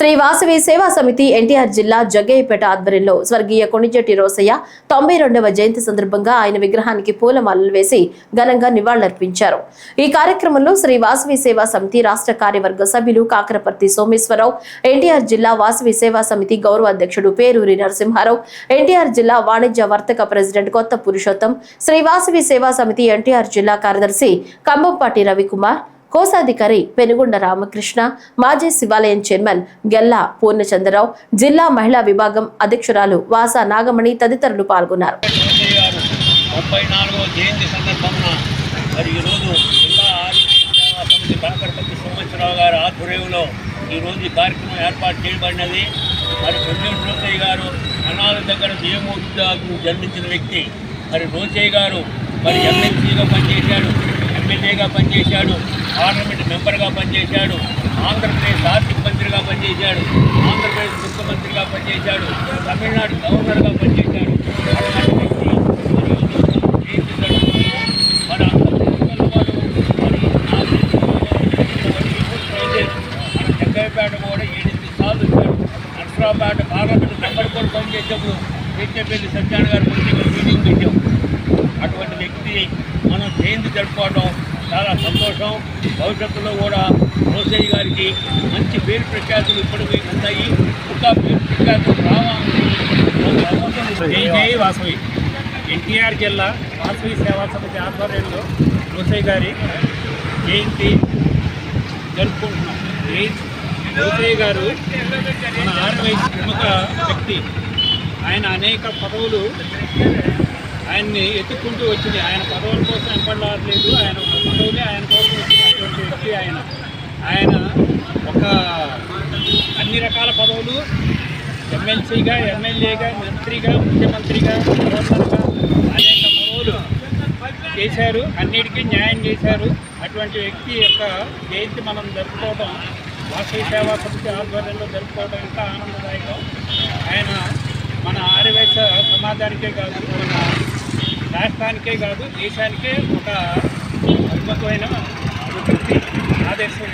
శ్రీ వాసవి సేవా సమితి ఎన్టీఆర్ జిల్లా జగ్గయ్యపేట ఆధ్వర్యంలో స్వర్గీయ కొణిజెట్టి రోసయ్య తొంభై రెండవ జయంతి సందర్భంగా ఆయన విగ్రహానికి పూలమాలలు వేసి ఘనంగా నివాళులర్పించారు. ఈ కార్యక్రమంలో శ్రీ వాసవి సేవా సమితి రాష్ట్ర కార్యవర్గ సభ్యులు కాకరపర్తి సోమేశ్వరరావు ఎన్టీఆర్ జిల్లా వాసవి సేవా సమితి గౌరవ అధ్యక్షుడు పేరూరి నరసింహారావు ఎన్టీఆర్ జిల్లా వాణిజ్య వర్తక ప్రెసిడెంట్ కొత్త పురుషోత్తం శ్రీ వాసవి సేవా సమితి ఎన్టీఆర్ జిల్లా కార్యదర్శి కంబంపాటి రవికుమార్ కోశాధికారి పెనుగొండ రామకృష్ణ మాజీ శివాలయం చైర్మన్ గెల్లా పూర్ణచంద్రరావు జిల్లా మహిళా విభాగం అధ్యక్షురాలు వాస నాగమణి తదితరులు పాల్గొన్నారు. రోసయ్య గారు ముప్పై నాలుగవ జయంతి సందర్భంగా మరి ఈరోజు జిల్లా ఆరోగ్య సేవా సమితి కాకరపతి సోమేశ్వరరావు గారి ఆధ్వర్యంలో ఈరోజు ఈ కార్యక్రమం ఏర్పాటు చేయబడినది. మరి కొంచెం రోసయ్య గారు అనాథ దగ్గర జయమూర్తి జన్మించిన వ్యక్తి. మరి రోసయ్య గారు మరి ఎమ్మెల్సీగా పనిచేశాడు. ఎమ్మెల్యేగా పనిచేశాడు పార్లమెంట్ మెంబర్గా పనిచేశాడు ఆంధ్రప్రదేశ్ ఆర్థిక మంత్రిగా పనిచేశాడు ఆంధ్రప్రదేశ్ ముఖ్యమంత్రిగా పనిచేశాడు తమిళనాడు గవర్నర్గా పనిచేశాడు జగ్గయ్యపేట కూడా ఏడెనిమిది సార్లు వచ్చాడు నరసరావుపేట పార్లమెంట్ మెంబర్ కూడా పనిచేసేప్పుడు కేకేపల్లి సత్యాన గారు మీటింగ్ పెట్టాం అటువంటి మనం జయంతి జరుపుకోవడం చాలా సంతోషం. భవిష్యత్తులో కూడా రోసయ్య గారికి మంచి పేరు ప్రఖ్యాతులు ఇప్పటికీ ఉన్నాయి ఇంకా పేరు ప్రఖ్యాతులు రావాలి జై జై వాసవి. ఎన్టీఆర్ జిల్లా వాసవి సేవా సమితి ఆధ్వర్యంలో రోసయ్య గారి జయంతి జరుపుకుంటున్నాం. రోసయ్య గారు మన ఆర్వై ప్రముఖ వ్యక్తి. ఆయన అనేక పదవులు ఆయన్ని ఎత్తుక్కుంటూ వచ్చింది. ఆయన పదవుల కోసం ఎంపడలేదు ఆయన పదవులే ఆయన కోసం వచ్చినటువంటి వ్యక్తి ఆయన. ఆయన ఒక అన్ని రకాల పదవులు ఎమ్మెల్సీగా ఎమ్మెల్యేగా మంత్రిగా ముఖ్యమంత్రిగా గవర్నర్గా అనేక పదవులు చేశారు. అన్నిటికీ న్యాయం చేశారు. అటువంటి వ్యక్తి యొక్క జయంతి మనం జరుపుకోవడం వాసవి సేవా సమితి ఆధ్వర్యంలో జరుపుకోవడం ఎంత ఆనందదాయకం. ఆయన మన ఆర్యవైశ్య సమాజానికే కాదు మన రాష్ట్రానికే కాదు దేశానికే ఒక అద్భుతమైన వ్యక్తి